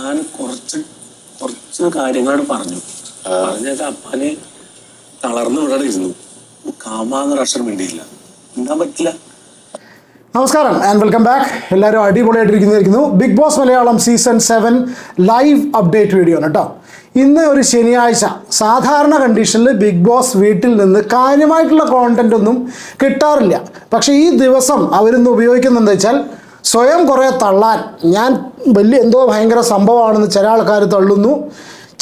ഞാൻ കുറച്ച് കുറച്ച് കാര്യങ്ങളാണ് പറഞ്ഞു. പറഞ്ഞൊക്കെ അപ്പാന് തളർന്നു ഇവിടെ ഇരുന്നു. കാമാന്ന് അക്ഷരം വേണ്ടിയില്ല ഉണ്ടാൻ പറ്റില്ല. നമസ്കാരം ആൻഡ് വെൽക്കം ബാക്ക് എല്ലാവരും അടിപൊളിയായിട്ടിരിക്കുന്നതായിരിക്കുന്നു. Bigg Boss Malayalam season seven live update video ആണ് കേട്ടോ ഇന്ന് ഒരു ശനിയാഴ്ച. സാധാരണ കണ്ടീഷനിൽ ബിഗ് ബോസ് വീട്ടിൽ നിന്ന് കാര്യമായിട്ടുള്ള കോണ്ടന്റൊന്നും ഒന്നും കിട്ടാറില്ല. പക്ഷേ ഈ ദിവസം അവരിന്ന് ഉപയോഗിക്കുന്നതെന്ന് വെച്ചാൽ സ്വയം കുറേ തള്ളാൻ. ഞാൻ വലിയ എന്തോ ഭയങ്കര സംഭവമാണെന്ന് ചില ആൾക്കാർ തള്ളുന്നു.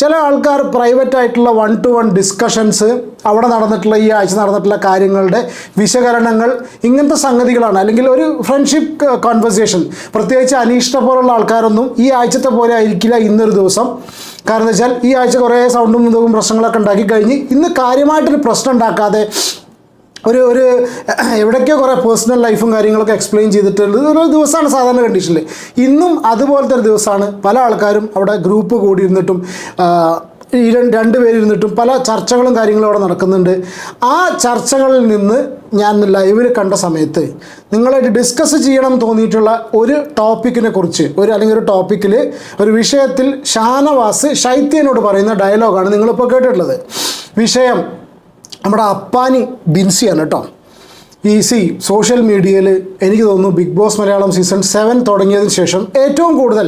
ചില ആൾക്കാർ പ്രൈവറ്റ് ആയിട്ടുള്ള വൺ ടു വൺ ഡിസ്കഷൻസ് അവിടെ നടന്നിട്ടുള്ള ഈ ആഴ്ച നടന്നിട്ടുള്ള കാര്യങ്ങളുടെ വിശകലനങ്ങൾ ഇങ്ങനത്തെ സംഗതികളാണ്. അല്ലെങ്കിൽ ഒരു ഫ്രണ്ട്ഷിപ്പ് കോൺവെർസേഷൻ പ്രത്യേകിച്ച് അനീഷിനെ പോലുള്ള ആൾക്കാരൊന്നും ഈ ആഴ്ചത്തെ പോലെ ആയിരിക്കില്ല ഇന്നൊരു ദിവസം. കാരണം വെച്ചാൽ ഈ ആഴ്ച കുറേ സൗണ്ടും ഇതും പ്രശ്നങ്ങളൊക്കെ ഉണ്ടാക്കി കഴിഞ്ഞ് ഇന്ന് കാര്യമായിട്ടൊരു പ്രശ്നം ഉണ്ടാക്കാതെ ഒരു ഒരു എവിടേക്കോ കുറേ പേഴ്സണൽ ലൈഫും കാര്യങ്ങളൊക്കെ എക്സ്പ്ലെയിൻ ചെയ്തിട്ടുള്ളത് ഒരു ദിവസമാണ് സാധാരണ കണ്ടീഷനിൽ ഇന്നും അതുപോലത്തെ ഒരു ദിവസമാണ്. പല ആൾക്കാരും അവിടെ ഗ്രൂപ്പ് കൂടിയിരുന്നിട്ടും ഈ രണ്ട് പേരിരുന്നിട്ടും പല ചർച്ചകളും കാര്യങ്ങളും അവിടെ നടക്കുന്നുണ്ട്. ആ ചർച്ചകളിൽ നിന്ന് ഞാൻ ലൈവിൽ കണ്ട സമയത്ത് നിങ്ങളായിട്ട് ഡിസ്കസ് ചെയ്യണം തോന്നിയിട്ടുള്ള ഒരു ടോപ്പിക്കിനെ കുറിച്ച് ഒരു അല്ലെങ്കിൽ ഒരു ടോപ്പിക്കിൽ ഒരു വിഷയത്തിൽ ഷാനവാസ് ശൈത്യനോട് പറയുന്ന ഡയലോഗാണ് നിങ്ങളിപ്പോൾ കേട്ടിട്ടുള്ളത്. വിഷയം നമ്മുടെ അപ്പാനി ബിൻസിയാണ് കേട്ടോ. ഈ സി സോഷ്യൽ മീഡിയയിൽ എനിക്ക് തോന്നുന്നു Bigg Boss Malayalam season seven തുടങ്ങിയതിന് ശേഷം ഏറ്റവും കൂടുതൽ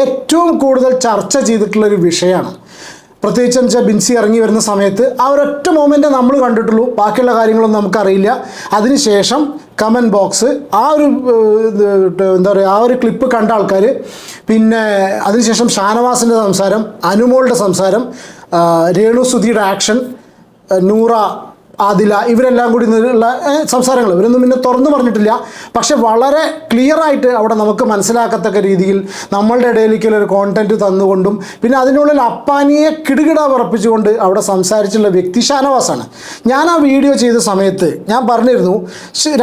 ഏറ്റവും കൂടുതൽ ചർച്ച ചെയ്തിട്ടുള്ളൊരു വിഷയമാണ്. പ്രത്യേകിച്ച് വെച്ചാൽ ബിൻസി ഇറങ്ങി വരുന്ന സമയത്ത് ആ ഒരൊറ്റ മൊമെന്റേ നമ്മൾ കണ്ടിട്ടുള്ളൂ. ബാക്കിയുള്ള കാര്യങ്ങളൊന്നും നമുക്കറിയില്ല. അതിനുശേഷം കമന്റ് ബോക്സ് ആ ഒരു എന്താ പറയുക ആ ഒരു ക്ലിപ്പ് കണ്ട ആൾക്കാർ പിന്നെ അതിനുശേഷം ഷാനവാസിന്റെ സംസാരം അനുമോളുടെ സംസാരം രേണു സുധിയുടെ ആക്ഷൻ نورا ആദില ഇവരെല്ലാം കൂടി ഉള്ള സംസാരങ്ങൾ. ഇവരൊന്നും പിന്നെ തുറന്നു പറഞ്ഞിട്ടില്ല. പക്ഷെ വളരെ ക്ലിയർ ആയിട്ട് അവിടെ നമുക്ക് മനസ്സിലാക്കത്തക്ക രീതിയിൽ നമ്മളുടെ ഇടയിലേക്കുള്ള ഒരു കോണ്ടന്റ് തന്നുകൊണ്ടും പിന്നെ അതിനുള്ളിൽ അപ്പാനിയെ കിടുകിട പറപ്പിച്ചുകൊണ്ട് അവിടെ സംസാരിച്ചുള്ള വ്യക്തി ഷാനവാസാണ്. ഞാൻ ആ വീഡിയോ ചെയ്ത സമയത്ത് ഞാൻ പറഞ്ഞിരുന്നു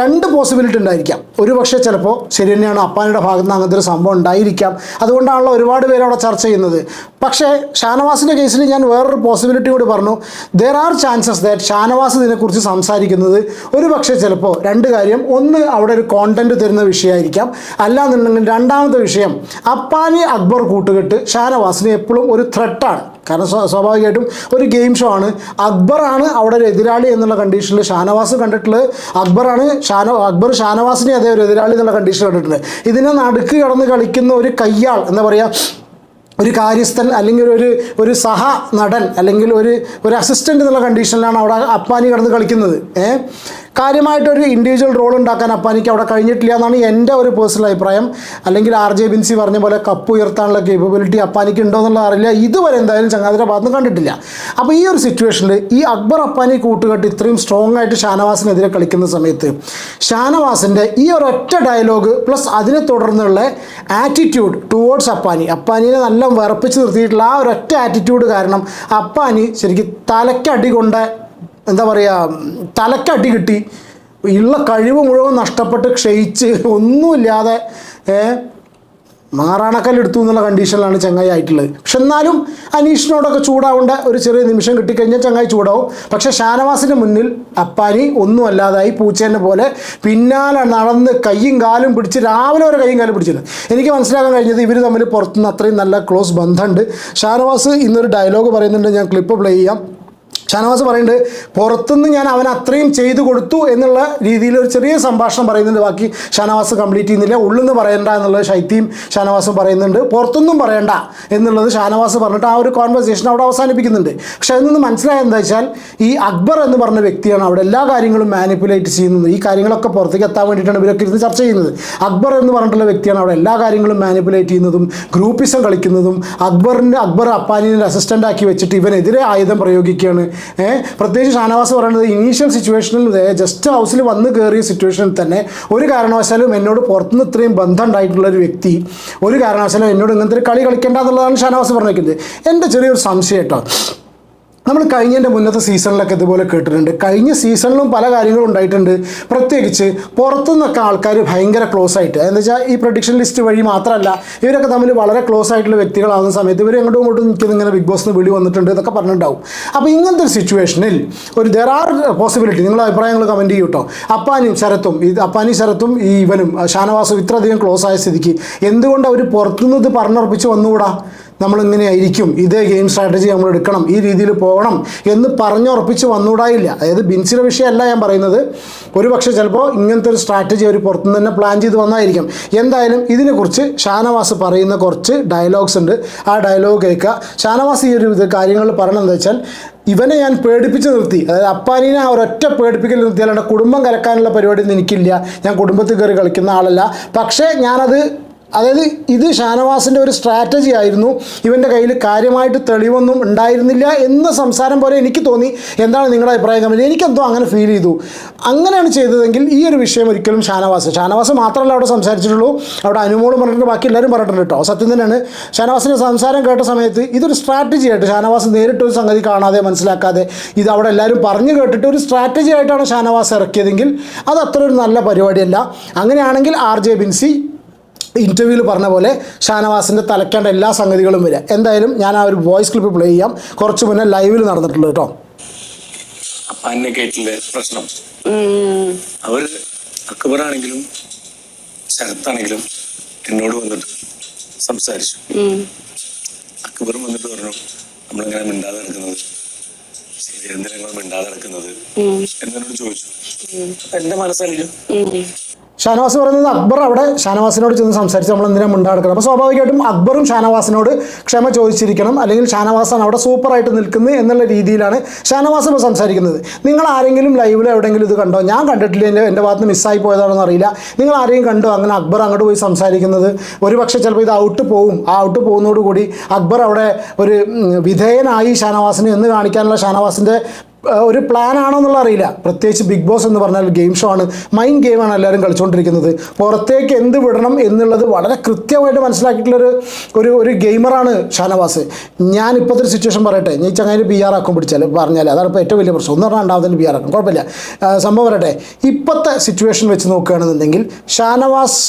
രണ്ട് പോസിബിലിറ്റി ഉണ്ടായിരിക്കാം. ഒരു പക്ഷേ ചിലപ്പോൾ ശരി തന്നെയാണ് അപ്പാനിയുടെ ഭാഗത്ത് നിന്ന് അങ്ങനത്തെ ഒരു സംഭവം ഉണ്ടായിരിക്കാം. അതുകൊണ്ടാണല്ലോ ഒരുപാട് പേര് അവിടെ ചർച്ച ചെയ്യുന്നത്. പക്ഷേ ഷാനവാസിന്റെ കേസിൽ ഞാൻ വേറൊരു പോസിബിലിറ്റി കൂടി പറഞ്ഞു. There are chances that Shanavas ഇതിനെക്കുറിച്ച് സംസാരിക്കുന്നത് ഒരു പക്ഷേ ചിലപ്പോൾ രണ്ട് കാര്യം. ഒന്ന് അവിടെ ഒരു കോണ്ടന്റ് തരുന്ന വിഷയമായിരിക്കാം. അല്ലാന്നുണ്ടെങ്കിൽ രണ്ടാമത്തെ വിഷയം അപ്പാനി അക്ബർ കൂട്ടുകെട്ട് ഷാനവാസിന് എപ്പോഴും ഒരു ത്രെട്ടാണ് കാരണം സ്വാ- സ്വാഭാവികമായിട്ടും ഒരു ഗെയിം ഷോ ആണ്. അക്ബറാണ് അവിടെ ഒരു എതിരാളി എന്നുള്ള കണ്ടീഷനിൽ ഷാനവാസ് കണ്ടിട്ടുള്ളത്. അക്ബറാണ് ഷാന അക്ബർ ഷാനവാസിനെ അതേ ഒരു എതിരാളി എന്നുള്ള കണ്ടീഷൻ കണ്ടിട്ടുണ്ട്. ഇതിനെ നടുക്ക് കടന്ന് കളിക്കുന്ന ഒരു കയ്യാൾ എന്താ പറയുക ഒരു കാര്യസ്ഥൻ അല്ലെങ്കിൽ ഒരു ഒരു സഹ നടൻ അല്ലെങ്കിൽ ഒരു ഒരു അസിസ്റ്റന്റ് എന്നുള്ള കണ്ടീഷനിലാണ് അവിടെ അപ്പാനി കിടന്ന് കളിക്കുന്നത്. ഏ? കാര്യമായിട്ടൊരു ഇൻഡിവിജ്വൽ റോൾ ഉണ്ടാക്കാൻ അപ്പാനിക്ക് അവിടെ കഴിഞ്ഞിട്ടില്ല എന്നാണ് എന്റെ ഒരു പേഴ്സണൽ അഭിപ്രായം. അല്ലെങ്കിൽ ആർ ജെ ബിൻസി പറഞ്ഞ പോലെ കപ്പ് ഉയർത്താനുള്ള കേപ്പബിലിറ്റി അപ്പാനിക്ക് ഉണ്ടോ എന്നുള്ളത് അറിയില്ല. ഇതുവരെ എന്തായാലും ചങ്ങാതിന്റെ ഭാഗത്ത് കണ്ടിട്ടില്ല. അപ്പോൾ ഈ ഒരു സിറ്റുവേഷനിൽ ഈ അക്ബർ അപ്പാനി കൂട്ടുകെട്ട് ഇത്രയും സ്ട്രോങ് ആയിട്ട് ഷാനവാസിനെതിരെ കളിക്കുന്ന സമയത്ത് ഷാനവാസിന്റെ ഈ ഒരു ഒറ്റ ഡയലോഗ് പ്ലസ് അതിനെ തുടർന്നുള്ള ആറ്റിറ്റ്യൂഡ് ടുവേർഡ്സ് അപ്പാനി. അപ്പാനിനെ നല്ല വിറപ്പിച്ച് നിർത്തിയിട്ടുള്ള ആ ഒരൊറ്റ ആറ്റിറ്റ്യൂഡ് കാരണം അപ്പാനി ശരിക്കും തലക്കടി കൊണ്ട് എന്താ പറയുക തലക്കടി കിട്ടി. ഉള്ള കഴിവ് മുഴുവൻ നഷ്ടപ്പെട്ട് ക്ഷയിച്ച് ഒന്നുമില്ലാതെ മാറാണക്കല്ലെടുത്തു എന്നുള്ള കണ്ടീഷനിലാണ് ചങ്ങായി ആയിട്ടുള്ളത്. പക്ഷെ എന്നാലും അനീഷിനോടൊക്കെ ചൂടാവേണ്ട ഒരു ചെറിയ നിമിഷം കിട്ടിക്കഴിഞ്ഞാൽ ചങ്ങായി ചൂടാവും. പക്ഷെ ഷാനവാസിന്റെ മുന്നിൽ അപ്പാനി ഒന്നും അല്ലാതായി പൂച്ചേനെ പോലെ പിന്നാലെ നടന്ന് കയ്യും കാലും പിടിച്ച് രാവിലെ ഒരു കയ്യും കാലും പിടിച്ചിരുന്നു എനിക്ക് മനസ്സിലാക്കാൻ കഴിഞ്ഞത് ഇവർ തമ്മിൽ പുറത്തുനിന്ന് അത്രയും നല്ല ക്ലോസ് ബന്ധമുണ്ട്. ഷാനവാസ് ഇന്നൊരു ഡയലോഗ് പറയുന്നുണ്ട്. ഞാൻ ക്ലിപ്പ് പ്ലേ ചെയ്യാം. ഷാനവാസ് പറയുന്നുണ്ട് പുറത്തുനിന്ന് ഞാൻ അവൻ അത്രയും ചെയ്തു കൊടുത്തു എന്നുള്ള രീതിയിൽ ഒരു ചെറിയ സംഭാഷണം പറയുന്നുണ്ട്. ബാക്കി ഷാനവാസ് കംപ്ലീറ്റ് ചെയ്യുന്നില്ല. ഉള്ളിന്ന് പറയണ്ട എന്നുള്ളത് ശൈത്യം ഷാനവാസും പറയുന്നുണ്ട്. പുറത്തൊന്നും പറയണ്ട എന്നുള്ളത് ഷാനവാസ് പറഞ്ഞിട്ട് ആ ഒരു കോൺവെർസേഷൻ അവിടെ അവസാനിപ്പിക്കുന്നുണ്ട്. പക്ഷെ അതിൽ നിന്ന് മനസ്സിലായത് എന്താ വെച്ചാൽ ഈ അക്ബർ എന്ന് പറഞ്ഞ വ്യക്തിയാണ് അവിടെ എല്ലാ കാര്യങ്ങളും മാനിപ്പുലേറ്റ് ചെയ്യുന്നത്. ഈ കാര്യങ്ങളൊക്കെ പുറത്തേക്ക് എത്താൻ വേണ്ടിയിട്ടാണ് ഇവരൊക്കെ ഇരുന്ന് ചർച്ച ചെയ്യുന്നത്. അക്ബർ എന്ന് പറഞ്ഞിട്ടുള്ള വ്യക്തിയാണ് അവിടെ എല്ലാ കാര്യങ്ങളും മാനിപ്പുലേറ്റ് ചെയ്യുന്നതും ഗ്രൂപ്പിസം കളിക്കുന്നതും അക്ബറിന്റെ അക്ബർ അപ്പാനിന്റെ അസിസ്റ്റന്റ് ആക്കി വെച്ചിട്ട് ഇവനെതിരെ ആയുധം പ്രയോഗിക്കുകയാണ്. പ്രത്യേകിച്ച് ഷാനവാസ് പറയുന്നത് ഇനീഷ്യൽ സിറ്റുവേഷനിൽ ജസ്റ്റ് ഹൗസിൽ വന്ന് കയറിയ സിറ്റുവേഷനിൽ തന്നെ ഒരു കാരണവശാലും എന്നോട് പുറത്തുനിന്ന് ഇത്രയും ബന്ധം ഉണ്ടായിട്ടുള്ള ഒരു വ്യക്തി ഒരു കാരണവശാലും എന്നോട് ഇങ്ങനത്തെ ഒരു കളി കളിക്കേണ്ട എന്നുള്ളതാണ് ഷാനവാസ് പറഞ്ഞിരിക്കുന്നത്. എന്റെ ചെറിയൊരു സംശയം കേട്ടോ. നമ്മൾ കഴിഞ്ഞതിന്റെ മുന്നത്തെ സീസണിലൊക്കെ ഇതുപോലെ കേട്ടിട്ടുണ്ട്. കഴിഞ്ഞ സീസണിലും പല കാര്യങ്ങളും ഉണ്ടായിട്ടുണ്ട്. പ്രത്യേകിച്ച് പുറത്തുനിന്നൊക്കെ ആൾക്കാർ ഭയങ്കര ക്ലോസ് ആയിട്ട്. എന്ന് വെച്ചാൽ ഈ പ്രൊഡിക്ഷൻ ലിസ്റ്റ് വഴി മാത്രമല്ല ഇവരൊക്കെ തമ്മിൽ വളരെ ക്ലോസ് ആയിട്ടുള്ള വ്യക്തികളാവുന്ന സമയത്ത് ഇവർ എങ്ങോട്ടും ഇങ്ങോട്ടും നിൽക്കുന്ന ഇങ്ങനെ ബിഗ് ബോസിന് വിളി വന്നിട്ടുണ്ട് എന്നൊക്കെ പറഞ്ഞിട്ടുണ്ടാവും. അപ്പോൾ ഇങ്ങനത്തെ ഒരു സിറ്റുവേഷനിൽ ഒരു ദർ ആർ പോസിബിലിറ്റി നിങ്ങളുടെ അഭിപ്രായങ്ങൾ കമന്റ് ചെയ്യൂ കേട്ടോ അപ്പാനും ശരത്തും ഇത് അപ്പാനും ശരത്തും ഈ ഇവനും ഷാനവാസും ഇത്രയധികം ക്ലോസ് ആയ സ്ഥിതിക്ക് എന്തുകൊണ്ട് അവർ പുറത്തുനിന്ന് ഇത് പറഞ്ഞുറപ്പിച്ച് വന്നുകൂടാ? നമ്മളിങ്ങനെ ആയിരിക്കും ഇതേ ഗെയിം സ്ട്രാറ്റജി നമ്മൾ എടുക്കണം ഈ രീതിയിൽ പോകണം എന്ന് പറഞ്ഞുറപ്പിച്ച് വന്നുകൂടായില്ല അതായത് ബിൻസിയുടെ വിഷയമല്ല ഞാൻ പറയുന്നത്. ഒരു പക്ഷേ ചിലപ്പോൾ ഇങ്ങനത്തെ ഒരു സ്ട്രാറ്റജി അവർ പുറത്തുനിന്ന് തന്നെ പ്ലാൻ ചെയ്ത് വന്നായിരിക്കും. എന്തായാലും ഇതിനെക്കുറിച്ച് ഷാനവാസ് പറയുന്ന കുറച്ച് ഡയലോഗ്സ് ഉണ്ട്. ആ ഡയലോഗ് കേൾക്കുക. ഷാനവാസ് ഈ ഒരു കാര്യങ്ങൾ പറയണമെന്ന് വെച്ചാൽ ഇവനെ ഞാൻ പേടിപ്പിച്ച് നിർത്തി. അതായത് അപ്പാനീനെ ആ ഒരൊറ്റ പേടിപ്പിക്കൽ നിർത്തി കുടുംബം കലക്കാനുള്ള പരിപാടിയൊന്നും എനിക്കില്ല. ഞാൻ കുടുംബത്തിൽ കയറി കളിക്കുന്ന ആളല്ല. പക്ഷേ ഞാനത് അതായത് ഇത് ഷാനവാസിന്റെ ഒരു സ്ട്രാറ്റജി ആയിരുന്നു. ഇവന്റെ കയ്യിൽ കാര്യമായിട്ട് തെളിവൊന്നും ഉണ്ടായിരുന്നില്ല എന്ന സംസാരം പോലെ എനിക്ക് തോന്നി. എന്താണ് നിങ്ങളുടെ അഭിപ്രായം? കമ്മിൽ എനിക്കെന്തോ അങ്ങനെ ഫീൽ ചെയ്തു. അങ്ങനെയാണ് ചെയ്തതെങ്കിൽ ഈ ഒരു വിഷയം ഒരിക്കലും ഷാനവാസ് ഷാനവാസ് മാത്രമല്ല അവിടെ സംസാരിച്ചിട്ടുള്ളൂ. അവിടെ അനുമോളും പറഞ്ഞിട്ടുണ്ട് ബാക്കി എല്ലാവരും പറഞ്ഞിട്ടുണ്ട് കേട്ടോ. സത്യം തന്നെയാണ്. ഷാനവാസിന്റെ സംസാരം കേട്ട സമയത്ത് ഇതൊരു സ്ട്രാറ്റജി ആയിട്ട് ഷാനവാസ് നേരിട്ട് ഒരു സംഗതി കാണാതെ മനസ്സിലാക്കാതെ ഇത് അവിടെ എല്ലാവരും പറഞ്ഞു കേട്ടിട്ട് ഒരു സ്ട്രാറ്റജി ആയിട്ടാണ് ഷാനവാസ് ഇറക്കിയതെങ്കിൽ അത് അത്ര ഒരു നല്ല പരിപാടിയല്ല. അങ്ങനെയാണെങ്കിൽ ആർ ജെ ബിൻസി ഇന്റർവ്യൂവിൽ പറഞ്ഞ പോലെ ഷാനവാസിന്റെ തലക്കേണ്ട എല്ലാ സംഗതികളും വരിക. എന്തായാലും ഞാൻ ആ ഒരു വോയിസ് ക്ലിപ്പ് പ്ലേ ചെയ്യാം. കുറച്ച് മുന്നേ ലൈവിൽ നടന്നിട്ടുള്ളത് കേട്ടോ. കേട്ടില്ല പ്രശ്നം? അവർ അക്ബറാണെങ്കിലും ശരത്താണെങ്കിലും എന്നോട് വന്നിട്ട് സംസാരിച്ചു. അക്ബറും വന്നിട്ട് പറഞ്ഞു നമ്മളിങ്ങനെ മിണ്ടാതെ നടക്കുന്നത് ശരി എന്തിനാ നിങ്ങൾ മിണ്ടാതെ നടക്കുന്നത്? എന്നോട് ചോദിച്ചു. എന്റെ മനസ്സറിഞ്ഞു. ഷാനവാസ് പറയുന്നത് അക്ബർ അവിടെ ഷാനവാസിനോട് ചെന്ന് സംസാരിച്ച് നമ്മൾ എന്തിനാ മിണ്ടാടക്കണം അപ്പോൾ സ്വാഭാവികമായിട്ടും അക്ബറും ഷാനവാസിനോട് ക്ഷമ ചോദിച്ചിരിക്കണം. അല്ലെങ്കിൽ ഷാനവാസാണ് അവിടെ സൂപ്പറായിട്ട് നിൽക്കുന്നത് എന്നുള്ള രീതിയിലാണ് ഷാനവാസ് ഇപ്പോൾ സംസാരിക്കുന്നത്. നിങ്ങൾ ആരെങ്കിലും ലൈവിൽ എവിടെയെങ്കിലും ഇത് കണ്ടോ? ഞാൻ കണ്ടിട്ടില്ല. എന്റെ എന്റെ ഭാഗത്ത് മിസ്സായി പോയതാണെന്ന് അറിയില്ല. നിങ്ങൾ ആരെയും കണ്ടോ? അങ്ങനെ അക്ബർ അങ്ങോട്ട് പോയി സംസാരിക്കുന്നത്. ഒരു പക്ഷേ ചിലപ്പോൾ ഇത് ഔട്ട് പോവും. ആ ഔട്ട് പോകുന്നതോടുകൂടി അക്ബർ അവിടെ ഒരു വിധേയനായി ഷാനവാസിനെ എന്ന് കാണിക്കാനുള്ള ഷാനവാസിന്റെ ഒരു പ്ലാൻ ആണോ എന്നുള്ള അറിയില്ല. പ്രത്യേകിച്ച് ബിഗ് ബോസ് എന്ന് പറഞ്ഞാൽ ഗെയിം ഷോ ആണ്. മൈൻഡ് ഗെയിമാണ് എല്ലാവരും കളിച്ചുകൊണ്ടിരിക്കുന്നത് പുറത്തേക്ക് എന്ത് വിടണം എന്നുള്ളത് വളരെ കൃത്യമായിട്ട് മനസ്സിലാക്കിയിട്ടുള്ളൊരു ഒരു ഒരു ഗെയിമറാണ് ഷാനവാസ്. ഞാൻ ഇപ്പോഴത്തെ ഒരു സിറ്റുവേഷൻ പറയട്ടെ. ഞാൻ ചങ്ങനെ ബി ആർ ആക്കും പിടിച്ചാൽ പറഞ്ഞാൽ അതാണ് ഇപ്പോൾ ഏറ്റവും വലിയ പ്രശ്നം. ഒന്ന് പറഞ്ഞാൽ രണ്ടാമതിന് ബി ആർ ആക്കും. കുഴപ്പമില്ല. സംഭവം പറയട്ടെ. ഇപ്പോഴത്തെ സിറ്റുവേഷൻ വെച്ച് നോക്കുകയാണെന്നുണ്ടെങ്കിൽ ഷാനവാസ്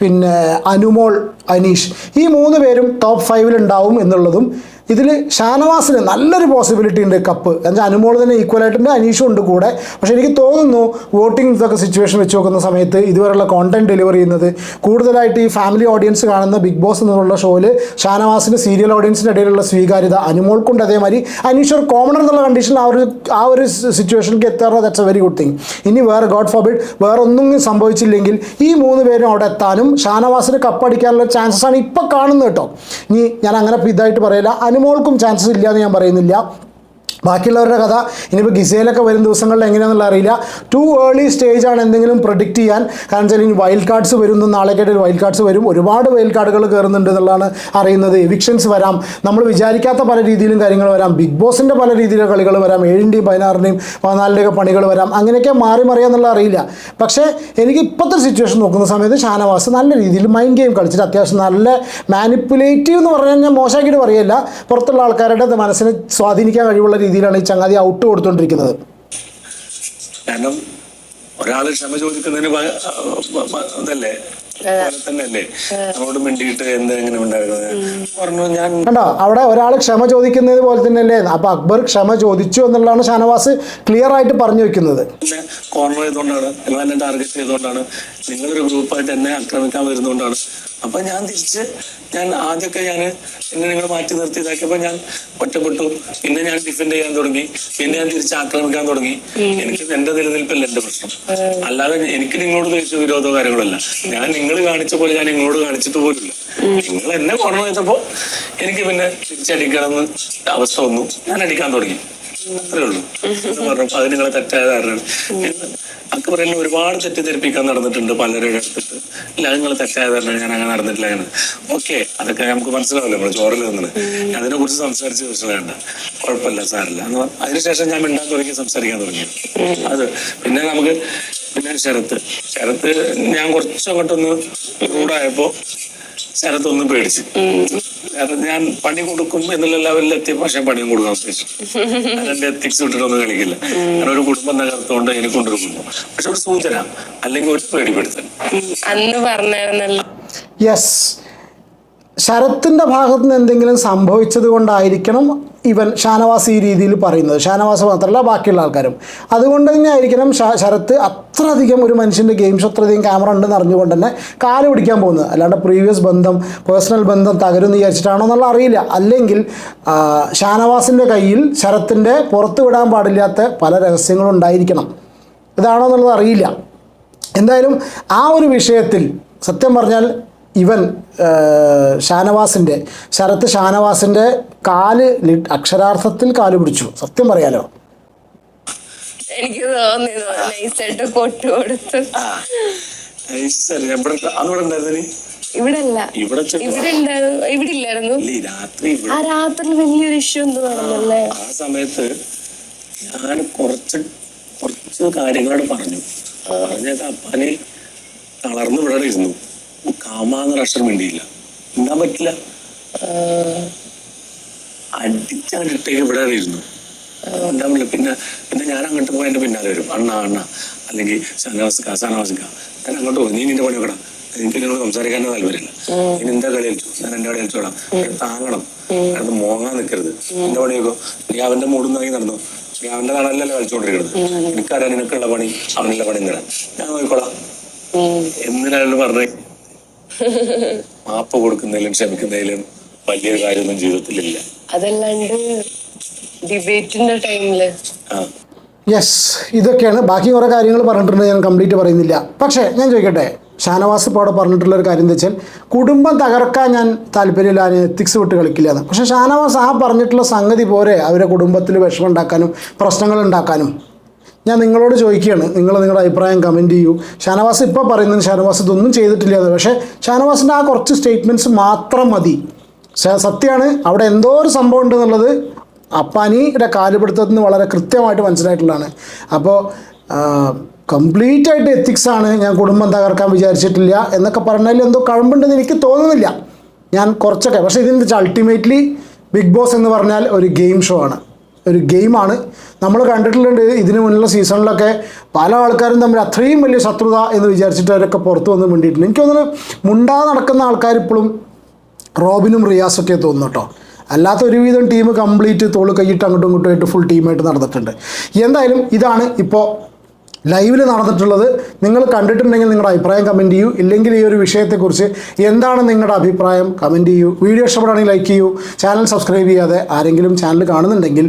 പിന്നെ അനുമോൾ അനീഷ് ഈ മൂന്ന് പേരും ടോപ്പ് ഫൈവിൽ ഉണ്ടാവും എന്നുള്ളതും ഇതിൽ ഷാനവാസിന് നല്ലൊരു പോസിബിലിറ്റി ഉണ്ട് കപ്പ്. എന്നുവെച്ചാൽ അനുമോൾ തന്നെ ഈക്വൽ ആയിട്ടുണ്ട് അനീഷും ഉണ്ട് കൂടെ. പക്ഷെ എനിക്ക് തോന്നുന്നു വോട്ടിംഗ് ഇതൊക്കെ സിറ്റുവേഷൻ വെച്ച് നോക്കുന്ന സമയത്ത് ഇതുവരെയുള്ള കോണ്ടന്റ് ഡെലിവറി ചെയ്യുന്നത് കൂടുതലായിട്ട് ഈ ഫാമിലി ഓഡിയൻസ് കാണുന്ന ബിഗ് ബോസ് എന്നുള്ള ഷോയിൽ ഷാനവാസിന് സീരിയൽ ഓഡിയൻസിന്റെ ഇടയിലുള്ള സ്വീകാര്യത അനുമോൾക്കുണ്ട് അതേമാതിരി അനീഷ് ഒരു കോമണർ എന്നുള്ള കണ്ടീഷൻ ആ ഒരു ആ ഒരു സിറ്റുവേഷനിലേക്ക് എത്താറുള്ള that's a very good thing ഇനി വേറെ ഗോഡ് ഫോർബിഡ് വേറെ ഒന്നും സംഭവിച്ചില്ലെങ്കിൽ ഈ മൂന്ന് പേരും അവിടെ എത്താനും ഷാനവാസിന് കപ്പടിക്കാനുള്ള ചാൻസസ് ആണ് ഇപ്പോൾ കാണുന്നത് കേട്ടോ. ഇനി ഞാൻ അങ്ങനെ ഇതായിട്ട് പറയില്ല. അനുമോൾക്കും ചാൻസസ് ഇല്ല എന്ന് ഞാൻ പറയുന്നില്ല. ബാക്കിയുള്ളവരുടെ കഥ. ഇനിയിപ്പോൾ ഗിസയിലൊക്കെ വരും ദിവസങ്ങളിൽ എങ്ങനെയാണെന്നുള്ള അറിയില്ല. ടു ഏർലി സ്റ്റേജ് ആണ് എന്തെങ്കിലും പ്രൊഡിക്റ്റ് ചെയ്യാൻ. കാരണം വെച്ചാൽ ഇനി വൈൽഡ് കാർഡ്സ് വരുന്നു നാളേക്കായിട്ട് വൈൽഡ് കാർഡ്സ് വരും. ഒരുപാട് വൈൽഡ് കാർഡുകൾ കയറുന്നുണ്ട് എന്നുള്ളതാണ് അറിയുന്നത്. എവിക്ഷൻസ് വരാം. നമ്മൾ വിചാരിക്കാത്ത പല രീതിയിലും കാര്യങ്ങൾ വരാം. ബിഗ് ബോസിന്റെ പല രീതിയിലുള്ള കളികൾ വരാം. ഏഴിന്റെയും പതിനാറിന്റെയും പതിനാലിന്റെയൊക്കെ പണികൾ വരാം. അങ്ങനെയൊക്കെ മാറി മറിയാന്നുള്ള അറിയില്ല. പക്ഷേ എനിക്ക് ഇപ്പോഴത്തെ സിറ്റുവേഷൻ നോക്കുന്ന സമയത്ത് ഷാനവാസ് നല്ല രീതിയിൽ മൈൻഡ് ഗെയിം കളിച്ചിട്ട് അത്യാവശ്യം നല്ല മാനിപ്പുലേറ്റീവ് എന്ന് പറഞ്ഞാൽ ഞാൻ മോശമാക്കിയിട്ട് പറയല്ല. പുറത്തുള്ള ആൾക്കാരുടെ മനസ്സിനെ സ്വാധീനിക്കാൻ കഴിവുള്ള രീതിയിലാണ് ഈ ചങ്ങാതി ഔട്ട് കൊടുത്തോണ്ടിരിക്കുന്നത്. കാരണം ഒരാൾ ക്ഷമ ചോദിക്കുന്നതിന് അതല്ലേ? കണ്ടോ? അവിടെ ഒരാൾ ക്ഷമ ചോദിക്കുന്നത് പോലെ തന്നെയല്ലേ? അപ്പൊ അക്ബർ ക്ഷമ ചോദിച്ചു എന്നുള്ളതാണ് ഷാനവാസ് ക്ലിയർ ആയിട്ട് പറഞ്ഞു വെക്കുന്നത്. കോൺവേ കോർണർ ചെയ്തുകൊണ്ടാണ് ടാർഗറ്റ് ചെയ്തുകൊണ്ടാണ് നിങ്ങളൊരു ഗ്രൂപ്പായിട്ട് എന്നെ ആക്രമിക്കാൻ വരുന്നതുകൊണ്ടാണ് അപ്പൊ ഞാൻ തിരിച്ച് ഞാൻ ആദ്യമൊക്കെ ഞാൻ എന്നെ നിങ്ങൾ മാറ്റി നിർത്തി ഇതാക്കിയപ്പോ ഞാൻ ഒറ്റപ്പെട്ടു. പിന്നെ ഞാൻ ഡിഫെൻഡ് ചെയ്യാൻ തുടങ്ങി. പിന്നെ ഞാൻ തിരിച്ച് ആക്രമിക്കാൻ തുടങ്ങി. എനിക്ക് എന്റെ നിലനിൽപ്പല്ല എന്റെ പ്രശ്നം. അല്ലാതെ എനിക്ക് നിങ്ങളോട് ദേശ വിരോധമോ കാര്യങ്ങളല്ല ഞാൻ നിങ്ങൾ കാണിച്ച പോലെ ഞാൻ നിങ്ങളോട് കാണിച്ചിട്ട് പോലില്ല നിങ്ങൾ എന്നെ ചെയ്തപ്പോ എനിക്ക് പിന്നെ തിരിച്ചടിക്കണമെന്ന് അവസ്ഥ വന്നു. ഞാൻ അടിക്കാൻ തുടങ്ങി. അത്രേ ഉള്ളൂ പറഞ്ഞു അത് നിങ്ങളെ തെറ്റായ ധാരണയാണ്. എന്നെ ഒരുപാട് തെറ്റിദ്ധരിപ്പിക്കാൻ നടന്നിട്ടുണ്ട് പലരുടെ അടുത്തിട്ട് ഇല്ല നിങ്ങൾ തെറ്റായ ധാരണ ഞാൻ അങ്ങനെ നടന്നിട്ടില്ല അങ്ങനെ. ഓക്കെ അതൊക്കെ നമുക്ക് മനസ്സിലാവില്ല? നമ്മൾ ചോറിൽ നിന്നത് അതിനെ കുറിച്ച് സംസാരിച്ച ദിവസം വേണ്ട കുഴപ്പമില്ല സാറില്ല അതിനുശേഷം ഞാൻ മിണ്ടാൻ തുടങ്ങി സംസാരിക്കാൻ തുടങ്ങി. അത് പിന്നെ നമുക്ക് പിന്നെ ശരത്ത്. ശരത്ത് ഞാൻ കുറച്ചങ്ങോട്ടൊന്ന് റൂഡായപ്പോ ശരത്ത് പേടിച്ചു. പേടിച്ച് കാരണം ഞാൻ പണി കൊടുക്കും എന്നുള്ള ലെവലിൽ എത്തിയ പക്ഷെ പണിയും കൊടുക്കാൻ ഉദ്ദേശിച്ചു. അതെന്റെ എത്തിക്സ് വിട്ടിട്ടൊന്നും കളിക്കില്ല കാരണം ഒരു കുടുംബം തകർത്തുകൊണ്ട് എനിക്ക് കൊണ്ടുവരുന്നു പക്ഷെ ഒരു സൂചന അല്ലെങ്കിൽ ഒരു പേടിപ്പെടുത്തൽ. അന്ന് പറഞ്ഞായിരുന്നല്ലോ. യെസ് ശരത്തിന്റെ ഭാഗത്ത് നിന്ന് എന്തെങ്കിലും സംഭവിച്ചത് കൊണ്ടായിരിക്കണം ഇവൻ ഷാനവാസ് ഈ രീതിയിൽ പറയുന്നത്. ഷാനവാസ് മാത്രമല്ല ബാക്കിയുള്ള ആൾക്കാരും. അതുകൊണ്ട് തന്നെ ആയിരിക്കണം ഷാ- ശരത്ത് അത്രയധികം ഒരു മനുഷ്യന്റെ ഗെയിംസ് അത്രയധികം ക്യാമറ ഉണ്ടെന്ന് അറിഞ്ഞുകൊണ്ട് തന്നെ കാൽ പിടിക്കാൻ പോകുന്നത്. അല്ലാണ്ട് പ്രീവിയസ് ബന്ധം പേഴ്സണൽ ബന്ധം തകരും എന്ന് വിചാരിച്ചിട്ടാണോ എന്നുള്ള അറിയില്ല. അല്ലെങ്കിൽ ഷാനവാസിന്റെ കയ്യിൽ ശരത്തിന്റെ പുറത്ത് വിടാൻ പാടില്ലാത്ത പല രഹസ്യങ്ങളും ഉണ്ടായിരിക്കണം. ഇതാണോ എന്നുള്ളത് അറിയില്ല. എന്തായാലും ആ ഒരു വിഷയത്തിൽ സത്യം പറഞ്ഞാൽ ഇവൻ ഷാനവാസിന്റെ ശരത്ത് ഷാനവാസിന്റെ കാൽ അക്ഷരാർത്ഥത്തിൽ കാൽ പിടിച്ചു. സത്യം പറയാലോ? എനിക്ക് തോന്നി നൈസായിട്ട് പൊട്ടു കൊടുത്തു. ശരി എവിടെ അന്നിവിടെ ഉണ്ടായിരുന്നു നീ? ഇവിടെ അല്ല ഇവിടെ ചെന്ന് ഉണ്ടായിരുന്നു ഇവിടെ ഇല്ലായിരുന്നു ഇല്ല, രാത്രി ഇവിടെ ആ രാത്രി വലിയൊരു ഇഷ്യൂ ആ സമയത്ത് ഞാൻ കുറച്ച് കുറച്ച് കാര്യങ്ങളോട് പറഞ്ഞു. പറഞ്ഞൊക്കെ അപ്പാന് തളർന്നു ഇവിടെ ഇരുന്നു കാമാന്നൊരു അക്ഷരം വേണ്ടിയില്ല ഉണ്ടാൻ പറ്റില്ല. അടിച്ചങ്ങോട്ടേക്ക് ഇവിടെ ഇരുന്നു ഉണ്ടാൻ പറ്റില്ല. പിന്നെ പിന്നെ ഞാൻ അങ്ങോട്ട് പോയി എന്റെ പിന്നാലെ വരും. അണ്ണ അണ്ണ അല്ലെങ്കിൽ സനാസിക്ക സനാസിക്ക ഞാൻ അങ്ങോട്ട് പോകും നീ നിന്റെ പണി വെക്കണം എനിക്ക് എന്നോട് സംസാരിക്കാനോ താല്പര്യമില്ല. ഇനി എന്താ കളി കളിച്ചു ഞാൻ എന്റെ കളി കളിച്ചോടാം താങ്ങണം. അത് മോങ്ങാൻ നിൽക്കരുത് എന്റെ പണി വെക്കോ നീ അവന്റെ മൂടും വാങ്ങി നടന്നു. നീ അവന്റെ കാണാനല്ലേ കളിച്ചോണ്ടിരിക്കുന്നത് എനിക്കറിയാം നിനക്കുള്ള പണി അവനുള്ള പണി തരാം. ഞാൻ നോക്കിക്കോളാം. എന്തിനാണ് പറഞ്ഞേ? മാപ്പ് കൊടുക്കുന്നതിലും ക്ഷമിക്കുന്നതിലും വലിയൊരു കാര്യമൊന്നും ജീവിതത്തിലില്ല. അതല്ലാണ്ട് ഡിബേറ്റിന്റെ ടൈമിൽ. ആ. യെസ് ഇതൊക്കെയാണ്. ബാക്കി കുറേ കാര്യങ്ങൾ പറഞ്ഞിട്ടുണ്ട് ഞാൻ കംപ്ലീറ്റ് പറയുന്നില്ല. പക്ഷേ ഞാൻ ചോദിക്കട്ടെ? ഷാനവാസ് ഇപ്പോൾ അവിടെ പറഞ്ഞിട്ടുള്ള ഒരു കാര്യം എന്താ വെച്ചാൽ കുടുംബം തകർക്കാൻ ഞാൻ താല്പര്യമില്ല ഞാൻ എത്തിക്സ് വിട്ട് കളിക്കില്ല എന്ന്. പക്ഷേ ഷാനവാസ് ആ പറഞ്ഞിട്ടുള്ള സംഗതി പോരെ അവരെ കുടുംബത്തിൽ വിഷമം ഉണ്ടാക്കാനും പ്രശ്നങ്ങൾ ഉണ്ടാക്കാനും ഞാൻ നിങ്ങളോട് ചോദിക്കുകയാണ്. നിങ്ങൾ നിങ്ങളുടെ അഭിപ്രായം കമന്റ് ചെയ്യൂ. ഷാനവാസ് ഇപ്പോൾ പറയുന്നത് ഷാനവാസ് ഇതൊന്നും ചെയ്തിട്ടില്ല എന്ന്. പക്ഷേ ഷാനവാസിന്റെ ആ കുറച്ച് സ്റ്റേറ്റ്മെന്റ്സ് മാത്രം മതി. സത്യമാണ്. അവിടെ എന്തോ ഒരു സംഭവം ഉണ്ടെന്നുള്ളത് അപ്പാനിയുടെ കാലുപിടുത്തത്തിൽ നിന്ന് വളരെ കൃത്യമായിട്ട് മനസ്സിലായിട്ടുള്ളതാണ്. അപ്പോൾ കംപ്ലീറ്റ് ആയിട്ട് എത്തിക്സ് ആണ്. ഞാൻ കുടുംബം തകർക്കാൻ വിചാരിച്ചിട്ടില്ല എന്നൊക്കെ പറഞ്ഞാൽ എന്തോ കഴമ്പുണ്ടെന്ന് എനിക്ക് തോന്നുന്നില്ല. ഞാൻ കുറച്ചൊക്കെ. പക്ഷേ വെച്ചാൽ അൾട്ടിമേറ്റ്ലി ബിഗ് ബോസ് എന്ന് പറഞ്ഞാൽ ഒരു ഗെയിം ഷോ ആണ്. ഒരു ഗെയിമാണ്. നമ്മൾ കണ്ടിട്ടുണ്ട് ഇതിനു മുന്നിലുള്ള സീസണിലൊക്കെ പല ആൾക്കാരും തമ്മിൽ അത്രയും വലിയ ശത്രുത എന്ന് വിചാരിച്ചിട്ട് അവരൊക്കെ പുറത്തു വന്ന് മിണ്ടിയിട്ടുണ്ട്. എനിക്ക് തോന്നുന്നു മുണ്ടാ നടക്കുന്ന ആൾക്കാർ ഇപ്പോഴും റോബിനും റിയാസൊക്കെ തോന്നുന്നു കേട്ടോ. അല്ലാത്ത ഒരുവിധം ടീം കംപ്ലീറ്റ് തോൾ കൈയിട്ട് അങ്ങോട്ടും ഇങ്ങോട്ടും ഫുൾ ടീമായിട്ട് നടന്നിട്ടുണ്ട്. എന്തായാലും ഇതാണ് ഇപ്പോൾ ലൈവിൽ നടന്നിട്ടുള്ളത്. നിങ്ങൾ കണ്ടിട്ടുണ്ടെങ്കിൽ നിങ്ങളുടെ അഭിപ്രായം കമന്റ് ചെയ്യൂ. ഇല്ലെങ്കിൽ ഈ ഒരു വിഷയത്തെക്കുറിച്ച് എന്താണ് നിങ്ങളുടെ അഭിപ്രായം കമന്റ് ചെയ്യൂ. വീഡിയോ ഇഷ്ടപ്പെടുകയാണെങ്കിൽ ലൈക്ക് ചെയ്യൂ. ചാനൽ സബ്സ്ക്രൈബ് ചെയ്യാതെ ആരെങ്കിലും ചാനൽ കാണുന്നുണ്ടെങ്കിൽ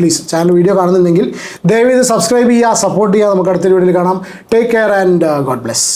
പ്ലീസ് ചാനൽ വീഡിയോ കാണുന്നുണ്ടെങ്കിൽ ദയവ് ചെയ്ത് സബ്സ്ക്രൈബ് ചെയ്യുക സപ്പോർട്ട് ചെയ്യുക. നമുക്ക് അടുത്തൊരു വീഡിയോയിൽ കാണാം. Take care and God bless